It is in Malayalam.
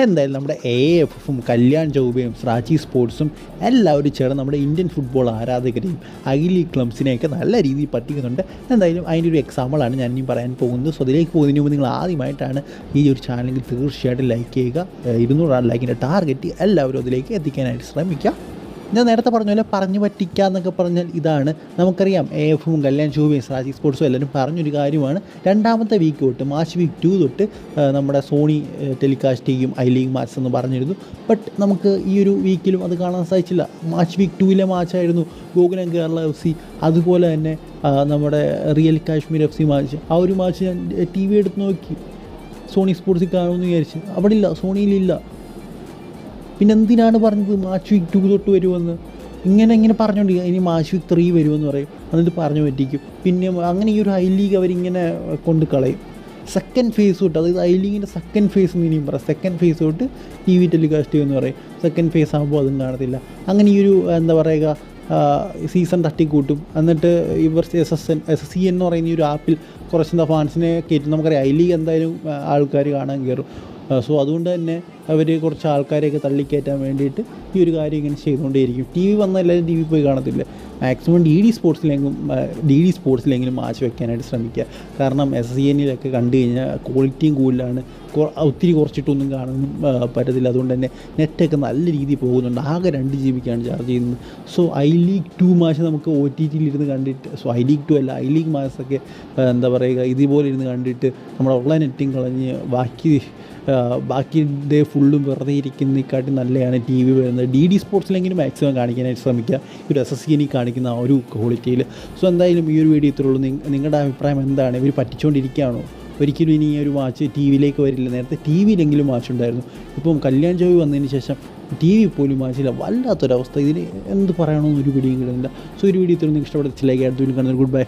എന്തായാലും നമ്മുടെ എ എഫും കല്യാൺ ചൗബയും സ്രാച്ചി സ്പോർട്സും എല്ലാവരും ചേർന്ന് നമ്മുടെ ഇന്ത്യൻ ഫുട്ബോൾ ആരാധകരെയും ഐ ലീഗ് ക്ലബ്സിനെയൊക്കെ നല്ല രീതിയിൽ പറ്റിക്കുന്നുണ്ട് എന്തായാലും അതിന്റെ ഒരു എക്സാമ്പിളാണ് ഞാൻ ഇനി പറയാൻ പോകുന്നത്. സോ അതിലേക്ക് പോകുന്നതിന് മുമ്പ് നിങ്ങൾ ആദ്യമായിട്ടാണ് ഈ ഒരു ചാനലിൽ തീർച്ചയായിട്ടും ലൈക്ക് ചെയ്യുക. ഇരുന്നൂറ് ലൈക്കിന്റെ ടാർഗറ്റ് എല്ലാവരും അതിലേക്ക് എത്തിക്കാനായിട്ട് ശ്രമിക്കുക. ഞാൻ നേരത്തെ പറഞ്ഞ പോലെ പറഞ്ഞു പറ്റിക്കുക എന്നൊക്കെ പറഞ്ഞാൽ ഇതാണ്. നമുക്കറിയാം എ എഫും കല്യാൺ ഷൂബിയും സാജി സ്പോർട്സും എല്ലാവരും പറഞ്ഞൊരു കാര്യമാണ്. രണ്ടാമത്തെ വീക്ക് തൊട്ട് മാച്ച് വീക്ക് ടു തൊട്ട് നമ്മുടെ സോണി ടെലികാസ്റ്റ് ചെയ്യും ഐ ലീഗ് മാച്ച് എന്ന് പറഞ്ഞിരുന്നു. ബട്ട് നമുക്ക് ഈ ഒരു വീക്കിലും അത് കാണാൻ സാധിച്ചില്ല. മാർച്ച് വീക്ക് ടൂവിലെ മാച്ചായിരുന്നു ഗോകുലം കേരള എഫ് സി അതുപോലെ തന്നെ നമ്മുടെ real Kashmir F C match ആ ഒരു മാച്ച് ഞാൻ ടി വി എടുത്ത് നോക്കി. സോണി സ്പോർട്സിൽ കാണുമെന്ന് വിചാരിച്ച്. അവിടെ ഇല്ല സോണിയിലില്ല. പിന്നെ എന്തിനാണ് പറഞ്ഞത് മാച്ച് വിക് ടു തൊട്ട് വരുമെന്ന് ഇങ്ങനെ ഇങ്ങനെ പറഞ്ഞുകൊണ്ട് ഇനി മാച്ച് വിക് ത്രീ വരുമെന്ന് പറയും. എന്നിട്ട് പറഞ്ഞു പറ്റിക്കും. പിന്നെ അങ്ങനെ ഈ ഒരു ഐ ലീഗ് അവരിങ്ങനെ കൊണ്ട് കളയും. സെക്കൻഡ് ഫേസ് തൊട്ട് അതായത് ഐ ലീഗിന്റെ സെക്കൻഡ് ഫേസ് എന്ന് ഇനിയും പറയാം. സെക്കൻഡ് ഫേസ് തൊട്ട് ടി വി ടെലികാസ്റ്റ് ചെയ്യുമെന്ന് പറയും. സെക്കൻഡ് ഫേസ് ആകുമ്പോൾ അതും കാണത്തില്ല. അങ്ങനെ ഈ ഒരു എന്താ പറയുക സീസൺ തട്ടിക്കൂട്ടും. എന്നിട്ട് ഇവർ S S N S C എന്ന് പറയുന്ന ഒരു ആപ്പിൽ കുറച്ച് ഫാൻസിനെ കയറ്റും നമുക്കറിയാം. ഐ ലീഗ് എന്തായാലും ആൾക്കാർ കാണാൻ കയറും സോ അതുകൊണ്ട് തന്നെ അവർ കുറച്ച് ആൾക്കാരെയൊക്കെ തള്ളിക്കയറ്റാൻ വേണ്ടിയിട്ട് ഈ ഒരു കാര്യം ഇങ്ങനെ ചെയ്തുകൊണ്ടേയിരിക്കും. ടി വി വന്നാൽ എല്ലാവരും ടി വി പോയി കാണത്തില്ല? മാക്സിമം ഡി ഡി സ്പോർട്സിലെങ്കിലും ഡി ഡി സ്പോർട്സിലെങ്കിലും മാച്ച് വെക്കാനായിട്ട് ശ്രമിക്കുക. കാരണം എസ് സി എന്നിലൊക്കെ കണ്ടു കഴിഞ്ഞാൽ ക്വാളിറ്റിയും കൂടുതലാണ്. ഒത്തിരി കുറച്ചിട്ടൊന്നും കാണാനും ആ, പറ്റത്തില്ല. അതുകൊണ്ട് തന്നെ നെറ്റൊക്കെ നല്ല രീതിയിൽ പോകുന്നുണ്ട്. ആകെ രണ്ട് ജി ബിക്കാണ് ചാർജ് ചെയ്യുന്നത്. So I league two match നമുക്ക് ഒ ടി ടിയിലിരുന്ന് കണ്ടിട്ട് സോ ഐ ലീഗ് ടു അല്ല ഐ ലീഗ് മാച്ചൊക്കെ എന്താ പറയുക ഇതുപോലെ ഇരുന്ന് കണ്ടിട്ട് നമ്മുടെ ഉള്ള നെറ്റും കളഞ്ഞ് ബാക്കി ബാക്കി ഡേ ഫുള്ളും വെറുതെ ഇരിക്കുന്നതിനെക്കാട്ടി നല്ലതാണ് ടി വി വരുന്നത്. ഡി ഡി സ്പോർട്സിലെങ്കിലും മാക്സിമം കാണിക്കാനായിട്ട് ശ്രമിക്കുക. ഒരു എസ് എസ് സിനി കാണിക്കുന്ന ആ ഒരു ക്വാളിറ്റിയിൽ സോ എന്തായാലും ഈ ഒരു വീഡിയോ ഇത്രയുള്ളൂ നിങ്ങ- നിങ്ങളുടെ അഭിപ്രായം എന്താണ്? ഇവർ പറ്റിച്ചുകൊണ്ടിരിക്കുകയാണോ ഒരിക്കലും ഇനി ഒരു വാച്ച് ടി വിയിലേക്ക് വരില്ല. നേരത്തെ ടി വിയിലെങ്കിലും വാച്ച് ഉണ്ടായിരുന്നു. ഇപ്പം കല്യാൺ ജോയി വന്നതിന് ശേഷം ടി വി പോലും മാച്ചില്ല വല്ലാത്തൊരവസ്ഥ. ഇതിന് എന്ത് പറയണമെന്ന് ഒരു പിടിയും കിട്ടുന്നില്ല. സോ ഒരു വീഡിയോ ഇത്രയും നിങ്ങൾക്ക് ഇഷ്ടപ്പെടുത്തില്ലെങ്കിൽ ചില കാണുന്നത് ഗുഡ് ബൈ